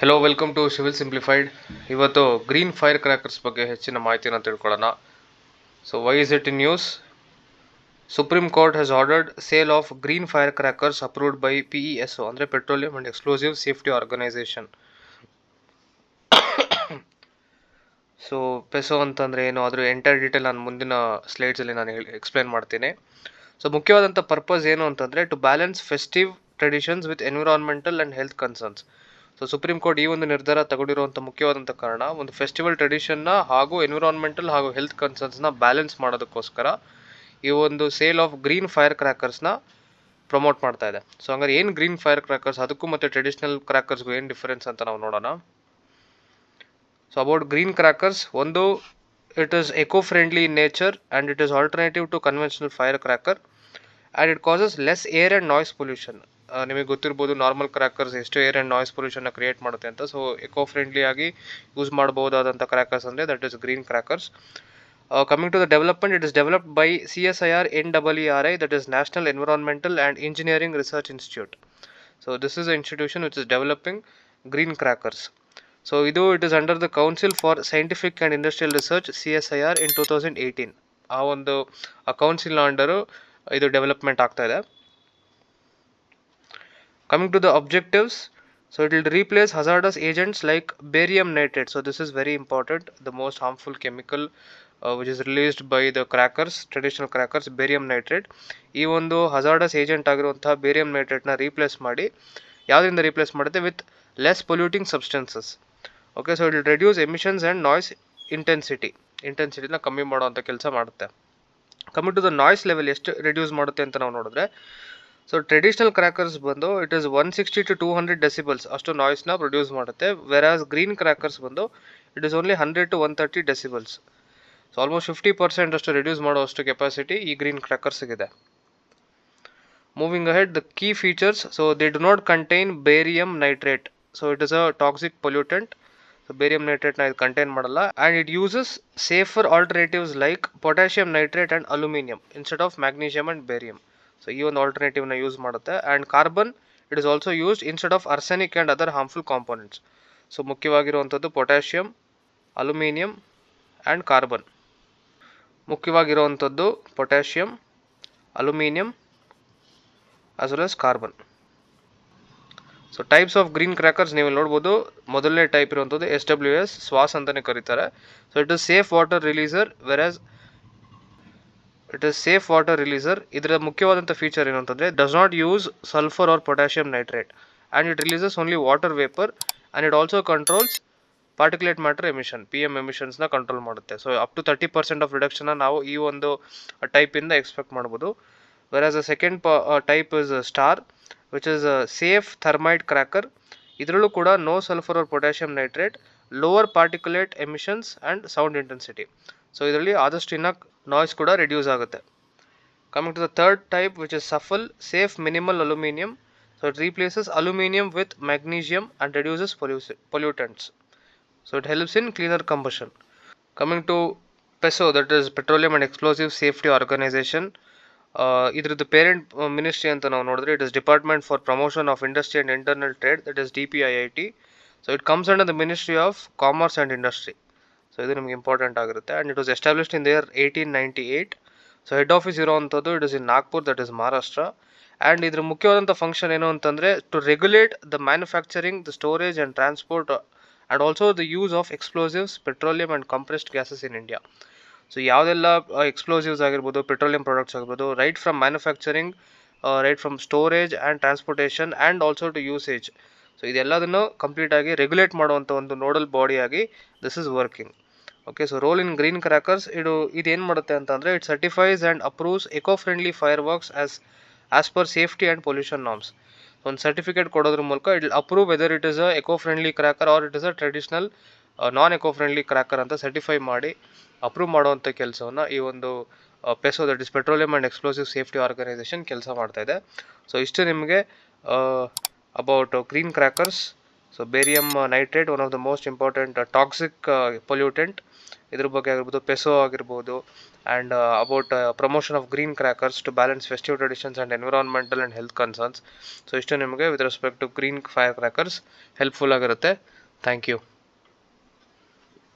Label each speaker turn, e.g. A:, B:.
A: Hello welcome to civil simplified ಇವತ್ತು green fire crackers ಬಗ್ಗೆ ಹೆಚ್ಚಿನ ಮಾಹಿತಿನ ತಿಳ್ಕೊಳ್ಳೋಣ. So why is it in news Supreme Court has ordered sale of green firecrackers approved by P E S ಅಂದರೆ petroleum and exclusive safety organisation so PESO ಅಂತಂದರೆ ಏನು? ಅದ್ರ entire detail ನಾನು ಮುಂದಿನ ಸ್ಲೈಡ್ಸಲ್ಲಿ ನಾನು ಹೇಳಿ ಎಕ್ಸ್ಪ್ಲೇನ್ ಮಾಡ್ತೀನಿ. ಸೊ ಮುಖ್ಯವಾದಂಥ ಪರ್ಪಸ್ ಏನು ಅಂತಂದರೆ to balance festive traditions with environmental and health concerns so Supreme Court ಈ ಒಂದು ನಿರ್ಧಾರ ತಗೊಂಡಿರುವಂಥ ಮುಖ್ಯವಾದಂಥ ಕಾರಣ ಒಂದು ಫೆಸ್ಟಿವಲ್ ಟ್ರೆಡಿಷನ್ನ ಹಾಗೂ ಎನ್ವಿರಾನ್ಮೆಂಟಲ್ ಹಾಗೂ ಹೆಲ್ತ್ ಕನ್ಸರ್ನ್ಸ್ನ ಬ್ಯಾಲೆನ್ಸ್ ಮಾಡೋದಕ್ಕೋಸ್ಕರ ಈ ಒಂದು ಸೇಲ್ ಆಫ್ ಗ್ರೀನ್ ಫೈರ್ ಕ್ರ್ಯಾಕರ್ಸ್ನ ಪ್ರಮೋಟ್ ಮಾಡ್ತಾ ಇದೆ. ಸೊ ಹಂಗಾರೆ ಏನು ಗ್ರೀನ್ ಫೈರ್ ಕ್ರ್ಯಾಕರ್ಸ್ ಅದಕ್ಕೂ ಮತ್ತು ಟ್ರೆಡಿಷನಲ್ ಕ್ರ್ಯಾಕರ್ಸ್ಗೂ ಏನು ಡಿಫರೆನ್ಸ್ ಅಂತ ನಾವು ನೋಡೋಣ. ಸೊ ಅಬೌಟ್ ಗ್ರೀನ್ ಕ್ರ್ಯಾಕರ್ಸ್ ಒಂದು it is eco friendly in nature and it is alternative to conventional firecracker and it causes less air and noise pollution ನಿಮಗೆ ಗೊತ್ತಿರ್ಬೋದು ನಾರ್ಮಲ್ ಕ್ರ್ಯಾಕರ್ಸ್ ಎಷ್ಟು ಏರ್ ಆ್ಯಂಡ್ ನಾಯ್ಸ್ ಪೊಲ್ಯೂಷನ್ನ create ಮಾಡುತ್ತೆ ಅಂತ. So eco friendly ಆಗಿ use ಮಾಡಬಹುದಾದಂಥ crackers ಅಂದರೆ that is green crackers coming to the development it is developed by C S I R N double E R I that is national environmental and engineering research institute so this is a institution which is developing green crackers so ಇದು it is under the council for scientific and industrial research C S I R in two thousand eighteen ಆ ಒಂದು, ಆ ಕೌನ್ಸಿಲ್ನ under ಇದು development ಆಗ್ತಾ ಇದೆ. Coming to the objectives so it will replace hazardous agents like barium nitrate so this is very important the most harmful chemical uh, which is released by the crackers traditional crackers barium nitrate ಈ ಒಂದು hazardous agent ಆಗಿರುವಂತಹ barium ನೈಟ್ರೇಟ್ನ replace ಮಾಡಿ ಯಾವುದರಿಂದ replace ಮಾಡುತ್ತೆ with less polluting substances okay so it will reduce emissions and intensity intensity ಇಂಟೆನ್ಸಿಟಿನ ಕಮ್ಮಿ ಮಾಡುವಂಥ ಕೆಲಸ ಮಾಡುತ್ತೆ coming to the noise level ಎಷ್ಟು reduce ಮಾಡುತ್ತೆ anta ನಾವು ನೋಡಿದ್ರೆ ಸೊ ಟ್ರೆಡಿಷನಲ್ ಕ್ರ್ಯಾಕರ್ಸ್ ಬಂದು it is one sixty to two hundred decibels ಅಷ್ಟು ನಾಯ್ಸ್ನ ಪ್ರೊಡ್ಯೂಸ್ ಮಾಡುತ್ತೆ. ವೆರಾಸ್ ಗ್ರೀನ್ ಕ್ರ್ಯಾಕರ್ಸ್ ಬಂದು it is only hundred to one thirty decibels so almost fifty percent ಅಷ್ಟು ರೆಡ್ಯೂಸ್ ಮಾಡುವಷ್ಟು ಕೆಪಾಸಿಟಿ ಈ green ಕ್ರ್ಯಾಕರ್ಸ್ಗಿದೆ moving ahead the key features so they do not contain barium nitrate so it is a toxic pollutant so barium ನೈಟ್ರೇಟ್ನ ಇದು contain ಮಾಡಲ್ಲ. And it uses safer alternatives like potassium nitrate and aluminium instead of magnesium and barium so ಈ ಒಂದು ಆಲ್ಟರ್ನೇಟಿವ್ನ use ಮಾಡುತ್ತೆ. And carbon it is also used instead of arsenic and other harmful components so ಮುಖ್ಯವಾಗಿರುವಂಥದ್ದು potassium aluminium and carbon ಮುಖ್ಯವಾಗಿರುವಂಥದ್ದು potassium aluminium as well as carbon so types of green crackers ನೀವು ನೋಡ್ಬೋದು. ಮೊದಲನೇ type ಇರುವಂಥದ್ದು S W S ಸ್ವಾಸ್ ಅಂತಲೇ ಕರೀತಾರೆ. So it is safe water releaser whereas it is safe water releaser ಇದರ ಮುಖ್ಯವಾದಂಥ feature ಏನು ಅಂತಂದರೆ does not use sulphur or potassium nitrate and it releases only water vapour and it also controls particulate matter emission P M ಎಮಿಷನ್ಸ್ನ control ಮಾಡುತ್ತೆ. So up to thirty percent of ರಿಡಕ್ಷನ್ನ ನಾವು ಈ ಒಂದು ಟೈಪಿಂದ expect ಮಾಡ್ಬೋದು. As a second type is star which is safe thermite cracker ಇದರಲ್ಲೂ ಕೂಡ no sulphur or potassium nitrate lower particulate emissions and sound intensity so ಇದರಲ್ಲಿ ಆದಷ್ಟು ಇನ್ನ ನಾಯ್ಸ್ ಕೂಡ ರೆಡ್ಯೂಸ್ ಆಗುತ್ತೆ. Coming to the third type which is SAFAL safe minimal aluminium so it replaces aluminium with magnesium and reduces pollutes pollutants so it helps in cleaner combustion coming to PESO that is petroleum and explosive safety organisation ಇದ್ರದ್ದು parent ministry ಅಂತ ನಾವು ನೋಡಿದ್ರೆ it is department for promotion of industry and internal trade that is D P I I T so it comes under the ministry of commerce and industry so ಇದು ನಿಮ್ಗೆ important ಆಗಿರುತ್ತೆ and it was established in there eighteen ninety eight so head office ಇರುವಂಥದ್ದು it is in Nagpur that is Maharashtra and ಇದ್ರ ಮುಖ್ಯವಾದಂಥ function ಏನು ಅಂತಂದರೆ to regulate the manufacturing the storage and transport and also the use of explosives petroleum and compressed gases in India so ಯಾವುದೆಲ್ಲ explosives ಆಗಿರ್ಬೋದು petroleum products ಆಗಿರ್ಬೋದು right from manufacturing right from storage and transportation and also to usage so ಇದೆಲ್ಲದನ್ನು ಕಂಪ್ಲೀಟಾಗಿ regulate ಮಾಡುವಂಥ ಒಂದು nodal ಬಾಡಿಯಾಗಿ this is working okay so role in green crackers ಇದು ಇದೇನು ಮಾಡುತ್ತೆ ಅಂತಂದರೆ it certifies and approves eco friendly fireworks as as per safety and pollution norms ಒಂದು certificate ಕೊಡೋದ್ರ ಮೂಲಕ it approve whether it is a eco friendly cracker or it is a traditional non eco friendly cracker ಅಂತ certify ಮಾಡಿ approve ಮಾಡುವಂಥ ಕೆಲಸವನ್ನು ಈ ಒಂದು PESO that is petroleum and explosive safety organisation ಕೆಲಸ ಮಾಡ್ತಾ ಇದೆ. ಸೊ ಇಷ್ಟು ನಿಮಗೆ about green crackers so barium nitrate one of the most important toxic pollutant ಇದ್ರ ಬಗ್ಗೆ ಆಗಿರ್ಬೋದು ಪೆಸೋ ಆಗಿರ್ಬೋದು and about promotion of green crackers to balance festive traditions and environmental and health concerns so ಇಷ್ಟು ನಿಮಗೆ with respect to green firecrackers helpful ಆಗಿರುತ್ತೆ. Thank you